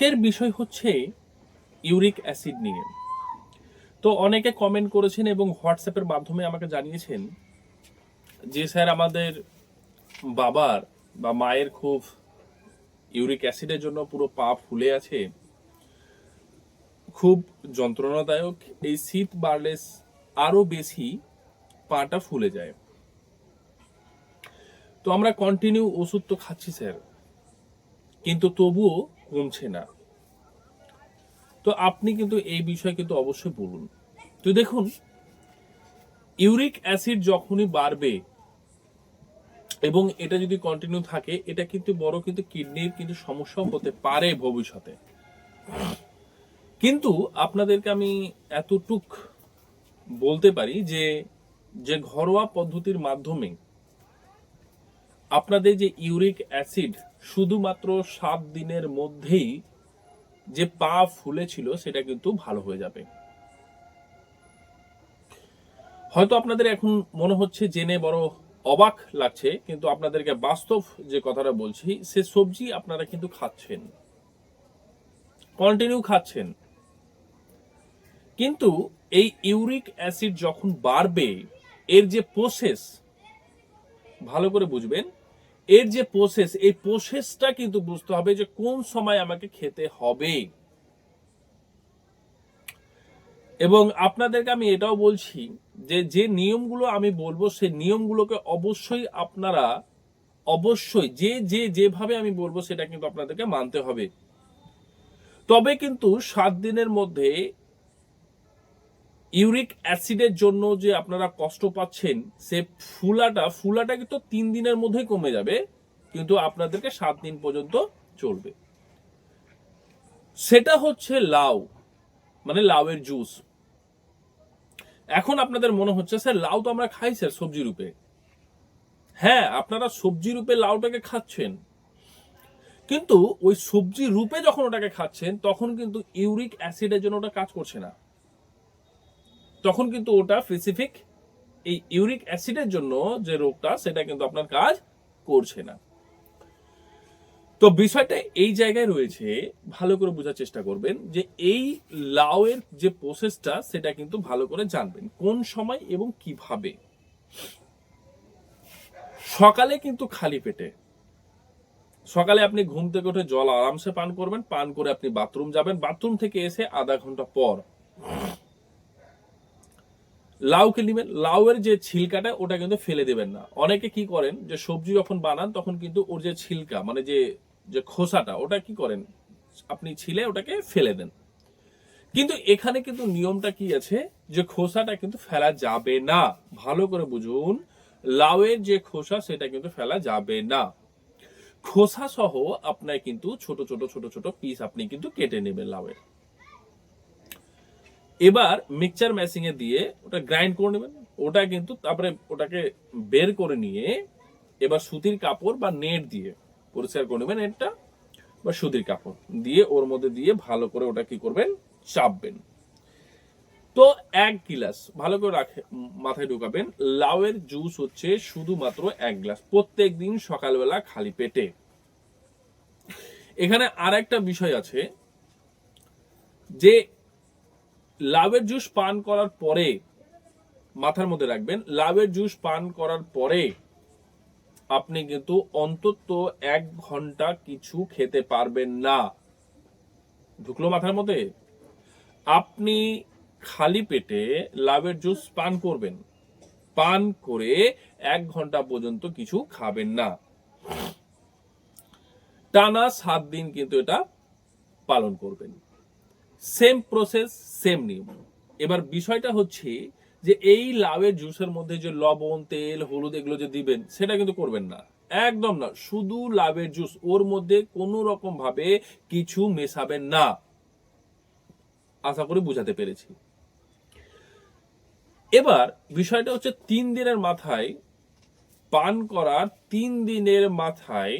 আজকের বিষয় হচ্ছে ইউরিক অ্যাসিড নিয়ে। তো অনেকে কমেন্ট করেছেন এবং হোয়াটসঅ্যাপের মাধ্যমে আমাকে জানিয়েছেন যে, স্যার, আমাদের বাবার বা মায়ের খুব ইউরিক অ্যাসিডের জন্য পুরো পা ফুলে আছে। খুব যন্ত্রণাদায়ক। এই শীত বাড়লে আরও বেশি পাটা ফুলে যায়। তো আমরা কন্টিনিউ ওষুধ তো খাচ্ছি, স্যার। কিন্তু তবুও কমছে না। তো আপনি কিন্তু এই বিষয়ে কিন্তু অবশ্যই বলুন। তো দেখুন, ইউরিক অ্যাসিড যখনই বাড়বে এবং এটা যদি কন্টিনিউ থাকে, এটা কিন্তু বড় কিন্তু কিডনির কিন্তু সমস্যা হতে পারে ভবিষ্যতে। কিন্তু আপনাদেরকে আমি এতটুক বলতে পারি যে যে ঘরোয়া পদ্ধতির মাধ্যমে আপনাদের যে ইউরিক অ্যাসিড শুধুমাত্র সাত দিনের মধ্যেই যে পা ফুলেছিল, সেটা কিন্তু ভালো হয়ে যাবে। হয়তো আপনাদের এখন মনে হচ্ছে, জেনে বড় অবাক লাগছে, কিন্তু আপনাদেরকে বাস্তব যে কথাটা বলছি, সে সবজি আপনারা কিন্তু খাচ্ছেন। কন্টিনিউ খাচ্ছেন। কিন্তু এই ইউরিক অ্যাসিড যখন বাড়বে, এর যে প্রসেস ভালো করে বুঝবেন এর যে প্রসেস এই প্রসেসটা কিন্তু বুঝতে হবে যে কোন সময় আমাকে খেতে হবে। এবং আপনাদেরকে আমি এটাও বলছি যে যে নিয়মগুলো আমি বলব, সেই নিয়মগুলোকে অবশ্যই আপনারা, অবশ্যই যে যে, যেভাবে আমি বলব, সেটা কিন্তু আপনাদেরকে মানতে হবে। তবে কিন্তু সাত দিনের মধ্যে ইউরিক অ্যাসিডের জন্য যে আপনারা কষ্ট পাচ্ছেন, সে ফুলাটা ফুলাটা কিন্তু তিন দিনের মধ্যেই কমে যাবে, কিন্তু আপনাদেরকে সাত দিন পর্যন্ত চলবে। সেটা হচ্ছে লাউ মানে লাউয়ের জুস। এখন আপনাদের মনে হচ্ছে, স্যার, লাউ তো আমরা খাই, স্যার, সবজি রূপে। হ্যাঁ আপনারা সবজি রূপে লাউটাকে খাচ্ছেন। কিন্তু ওই সবজি রূপে যখন ওটাকে খাচ্ছেন, তখন কিন্তু ইউরিক অ্যাসিডের জন্য ওটা কাজ করছে না। তখন কিন্তু ওটা স্পেসিফিক এই ইউরিক অ্যাসিডের জন্য যে রোগটা, সেটা কিন্তু আপনার কাজ করছে না। তো বিষয়টা এই জায়গায় রয়েছে, ভালো করে বোঝার চেষ্টা করবেন যে এই লাউয়ের যে প্রসেসটা সেটা কিন্তু ভালো করে জানবেন, কোন সময় এবং কীভাবে। সকালে কিন্তু খালি পেটে। সকালে আপনি ঘুম থেকে উঠে জল আরামসে পান করবেন, পান করে আপনি বাথরুম যাবেন বাথরুম থেকে এসে আধা ঘণ্টা পর লাউকে নেবেন, লাউয়ের যে ছিলকাটা ওটা কিন্তু ফেলে দেবেন না। অনেকে কি করেন, যে সবজি যখন বানান, তখন কিন্তু ওর যে ছিলকা মানে যে যে খোসাটা, ওটা কি করেন? আপনি ছিলে ওটাকে ফেলে দেন। কিন্তু এখানে কিন্তু নিয়মটা কি আছে, যে খোসাটা কিন্তু ফেলা যাবে না। ভালো করে বুঝুন, লাউয়ের যে খোসা, সেটা কিন্তু ফেলা যাবে না। খোসা সহ আপনার কিন্তু ছোট ছোট ছোট ছোট পিস আপনি কিন্তু কেটে নেবেন লাউয়ের। এবার মিক্সচার এ দিয়ে ওটা গ্রাইন্ড করে নেবেন। ওটা কিন্তু তারপরে ওটাকে বের করে নিয়ে এবার সুতির কাপড় বা নেট দিয়ে পরিষ্কার করে নেবেন নেটটা বা সুতির কাপড় দিয়ে ওর মধ্যে দিয়ে ভালো করে ওটা কি করবেন? চাপবেন। তো এক গিলাস ভালো করে রাখে মাথায় ঢুকাবেন। লাউয়ের জুস হচ্ছে শুধুমাত্র এক গ্লাস। প্রত্যেক দিন সকালবেলা খালি পেটে। এখানে আর একটা বিষয় আছে যে লাভের জুস পান করার পরে, মাথার মধ্যে রাখবেন লাভের জুস পান করার পরে আপনি কিন্তু অন্তত এক ঘণ্টা কিছু খেতে পারবেন না। ঢুকলো মাথার মধ্যে? আপনি খালি পেটে লাভের জুস পান করবেন। পান করে এক ঘণ্টা পর্যন্ত কিছু খাবেন না। টানা সাত দিন কিন্তু এটা পালন করবেন। সেম প্রসেস সেম নিয়ম। এবার বিষয়টা হচ্ছে যে এই লাউয়ের জুসের মধ্যে যে লবণ, তেল, হলুদ এগুলো যে দিবেন, সেটা কিন্তু করবেন না। একদম না, শুধু লাভের জুস। ওর মধ্যে কোনো রকম ভাবে কিছু মেশাবেন না। আশা করি বুঝাতে পেরেছি। এবার বিষয়টা হচ্ছে তিন দিনের মাথায় পান করার তিন দিনের মাথায়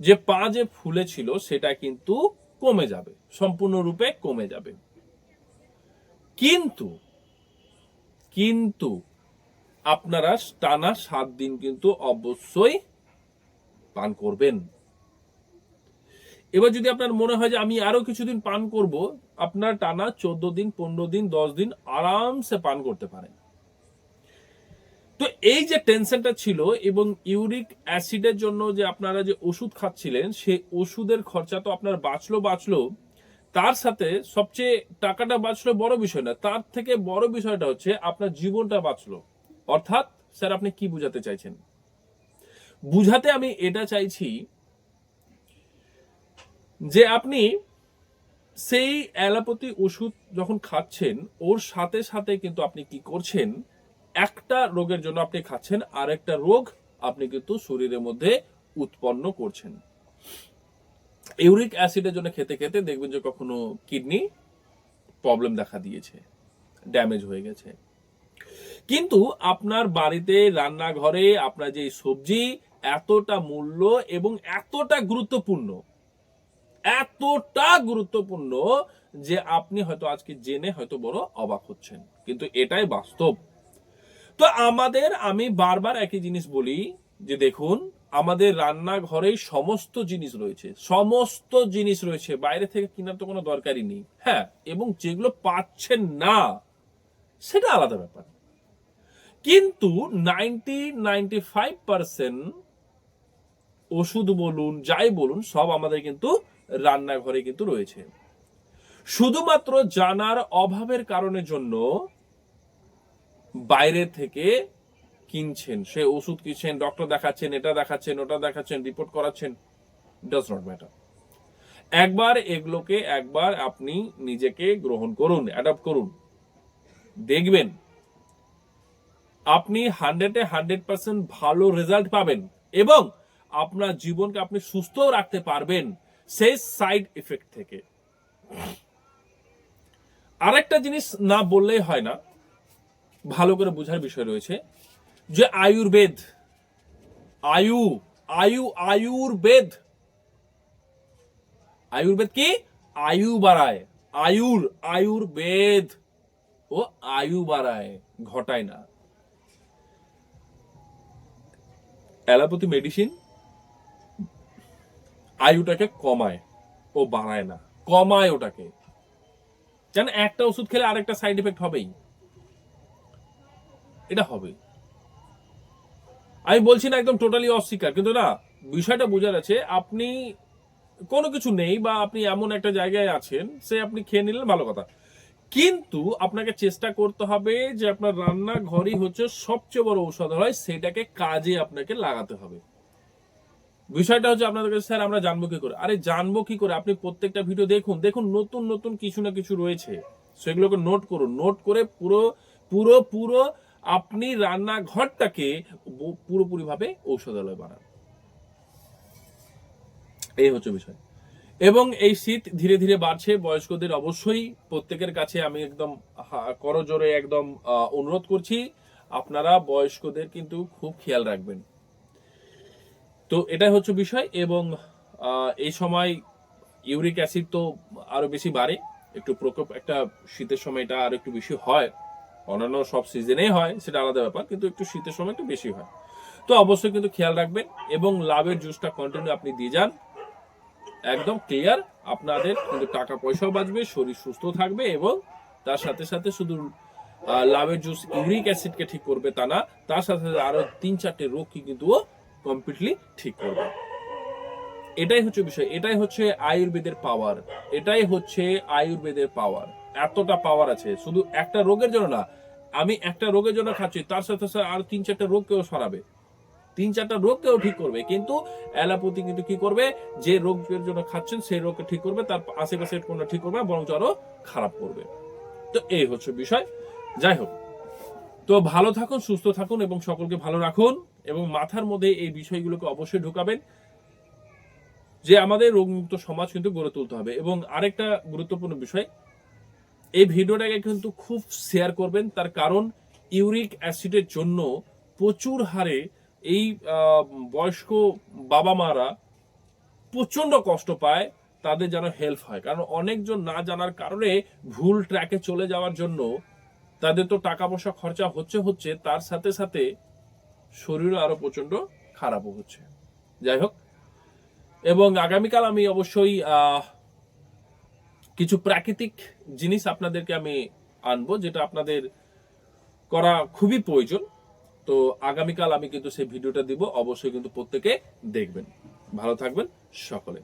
যে পা যে ফুলে ছিল সেটা কিন্তু কমে যাবে, সম্পূর্ণরূপে কমে যাবে। কিন্তু কিন্তু আপনারা টানা সাত দিন কিন্তু অবশ্যই পান করবেন। এবার যদি আপনার মনে হয় যে আমি আরও কিছুদিন পান করব, আপনার টানা চোদ্দ দিন, পনেরো দিন, দশ দিন আরামসে পান করতে পারেন। তো এই যে টেনশনটা ছিল এবং ইউরিক অ্যাসিডের জন্য যে আপনারা যে ওষুধ খাচ্ছিলেন, সেই ওষুধের খরচা তো আপনার বাঁচলো বাঁচলো। তার সাথে সবচেয়ে টাকাটা বাঁচলো বড় বিষয় না, তার থেকে বড় বিষয়টা হচ্ছে আপনার জীবনটা বাঁচলো। অর্থাৎ, স্যার, আপনি কি বুঝাতে চাইছেন? বুঝাতে আমি এটা চাইছি যে আপনি সেই অ্যালোপ্যাথি ওষুধ যখন খাচ্ছেন, ওর সাথে সাথে কিন্তু আপনি কি করছেন একটা রোগের জন্য আপনি খাচ্ছেন আর একটা রোগ আপনি কিন্তু শরীরের মধ্যে উৎপন্ন করছেন। ইউরিক অ্যাসিডের জন্য খেতে খেতে দেখবেন যে কখনো কিডনি প্রবলেম দেখা দিয়েছে, ড্যামেজ হয়ে গেছে। কিন্তু আপনার বাড়িতে, রান্নাঘরে, আপনার যে সবজি এতটা মূল্য এবং এতটা গুরুত্বপূর্ণ এতটা গুরুত্বপূর্ণ যে আপনি হয়তো আজকে জেনে হয়তো বড় অবাক হচ্ছেন। কিন্তু এটাই বাস্তব। তো আমাদের, আমি বারবার একই জিনিস বলি যে দেখুন, আমাদের রান্নাঘরেই সমস্ত জিনিস রয়েছে, সমস্ত জিনিস রয়েছে, বাইরে থেকে কেনার তো কোনো দরকারই নেই। হ্যাঁ এবং যেগুলো পাচ্ছেন না, সেটা আলাদা ব্যাপার। কিন্তু নাইনটি নাইনটি ফাইভ পার্সেন্ট ওষুধ বলুন, যাই বলুন, সব আমাদের কিন্তু রান্নাঘরে কিন্তু রয়েছে। শুধুমাত্র জানার অভাবের কারণের জন্য বাইরে থেকে কিনছেন। সে ওষুধ কিনছেন ডক্টর দেখাচ্ছেন, এটা দেখাচ্ছেন, ওটা দেখাচ্ছেন রিপোর্ট করাচ্ছেন ডাজ নট ম্যাটার একবার এগুলোকে একবার আপনি নিজেকে গ্রহণ করুন অ্যাডাপ্ট করুন। দেখবেন, আপনি হান্ড্রেডে হান্ড্রেড পার্সেন্ট ভালো রেজাল্ট পাবেন এবং আপনার জীবনকে আপনি সুস্থ রাখতে পারবেন সেই সাইড এফেক্ট থেকে। আরেকটা জিনিস না বললেই হয় না ভালো করে বোঝার বিষয় রয়েছে যে আয়ুর্বেদ, আয়ু আয়ু, আয়ুর্বেদ। আয়ুর্বেদ কি? আয়ু বাড়ায়। আয়ুর, আয়ুর্বেদ। ও আয়ু বাড়ায়, ঘটায় না। অ্যালোপ্যাথি মেডিসিন আয়ুটাকে কমায়, ও বাড়ায় না। কমায় ওটাকে। যেন একটা ওষুধ খেলে আরেকটা সাইড এফেক্ট হবেই। এটা হবে। আমি বলছি না একদম টোটালি অস্বীকার, কিন্তু না, বিষয়টা বোঝার আছে, আপনি কোনো কিছু নেই বা আপনি এমন একটা জায়গায় আছেন, সে আপনি খেয়ে নিলেন, ভালো কথা। কিন্তু আপনাকে চেষ্টা করতে হবে যে আপনার রান্নাঘরই হচ্ছে সবচেয়ে বড় ঔষধালয় সেটাকে কাজে আপনাকে লাগাতে হবে। বিষয়টা হচ্ছে আপনাদের কাছে, স্যার, আমরা জানব কি করে? আরে জানব কি করে? আপনি প্রত্যেকটা ভিডিও দেখুন দেখুন নতুন নতুন কিছু না কিছু রয়েছে। সেগুলোকে নোট করুন নোট করে পুরো পুরো পুরো আপনি রান্নাঘরটাকে পুরোপুরি ভাবে ঔষধালয় বানান। এই হচ্ছে বিষয়। এবং এই শীত ধীরে ধীরে বাড়ছে, বয়স্কদের অবশ্যই প্রত্যেকের কাছে আমি একদম করজোরে একদম অনুরোধ করছি, আপনারা বয়স্কদের কিন্তু খুব খেয়াল রাখবেন। তো এটাই হচ্ছে বিষয় এবং এই সময় ইউরিক অ্যাসিড তো আরও বেশি বাড়ে, একটু প্রকোপ, একটা শীতের সময় এটা আরও একটু বেশি হয়। অন্যান্য সব সিজনেই হয়, সেটা আলাদা ব্যাপার, কিন্তু একটু শীতের সময় একটু বেশি হয়। তো অবশ্যই কিন্তু খেয়াল রাখবেন এবং লাভের জুসটা কন্টিনিউ আপনি দিয়ে যান। একদম ক্লিয়ার আপনাদের কিন্তু টাকা পয়সাও বাঁচবে, শরীর সুস্থ থাকবে এবং তার সাথে সাথে শুধু লাভের জুস ইউরিক অ্যাসিডকে ঠিক করবে তা না, তার সাথে সাথে আরও তিন চারটে রোগকে কিন্তু ও কমপ্লিটলি ঠিক করবে। এটাই হচ্ছে বিষয়, এটাই হচ্ছে আয়ুর্বেদের পাওয়ার এটাই হচ্ছে আয়ুর্বেদের পাওয়ার এতটা পাওয়ার আছে। শুধু একটা রোগের জন্য না, আমি একটা রোগের জন্য খাচ্ছি, তার সাথে সাথে আর তিন চারটা রোগকেও সরাবে। তিন চারটা রোগকেও ঠিক করবে, কিন্তু অ্যালোপ্যাথি কিন্তু কি করবে? যে রোগের জন্য খাচ্ছেন, সেই রোগকে ঠিক করবে, তার আশেপাশে কোনো ঠিক করবে বরং আরও খারাপ করবে। তো এই হচ্ছে বিষয়। যাই হোক, তো ভালো থাকুন, সুস্থ থাকুন এবং সকলকে ভালো রাখুন এবং মাথার মধ্যে এই বিষয়গুলোকে অবশ্যই ঢুকাবেন যে আমাদের রোগমুক্ত সমাজ কিন্তু গড়ে তুলতে হবে। এবং আরেকটা গুরুত্বপূর্ণ বিষয় এই ভিডিওটাকে কিন্তু খুব শেয়ার করবেন। তার কারণ ইউরিক অ্যাসিডের জন্য প্রচুর হারে এই বয়স্ক বাবা মারা প্রচণ্ড কষ্ট পায়, তাদের যেন হেল্প হয়। কারণ অনেকজন না জানার কারণে ভুল ট্র্যাকে চলে যাওয়ার জন্য তাদের তো টাকা পয়সা খরচা হচ্ছে হচ্ছে, তার সাথে সাথে শরীরও আরও প্রচণ্ড খারাপও হচ্ছে। যাই হোক, এবং আগামীকাল আমি অবশ্যই কিছু প্রাকৃতিক জিনিস আপনাদেরকে আমি আনব, যেটা আপনাদের করা খুবই প্রয়োজন। তো আগামীকাল আমি কিন্তু সেই ভিডিওটা দিব, অবশ্যই কিন্তু প্রত্যেকে দেখবেন। ভালো থাকবেন সকলে।